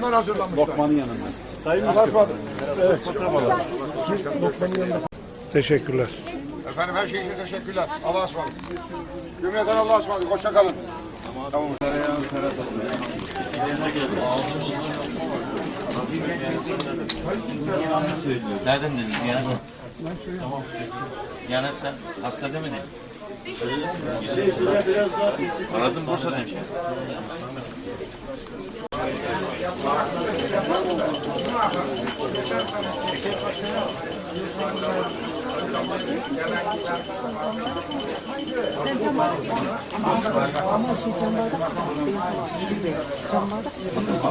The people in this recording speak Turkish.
Bunlar hazırlanmışlar. Lokmanın yanında. Sayın ısmarladık. Evet. Teşekkürler. Efendim her şey için teşekkürler. Allah'a ısmarladık. Cümleten Allah'a ısmarladık. Hoşça kalın. Tamam. Nereden dedin yani? Tamam. Yani sen hasta demedin. Aradım Bursa'dan şey. Ama şey cam bardak benim tabağı gibi. Cam bardak Ben tabağı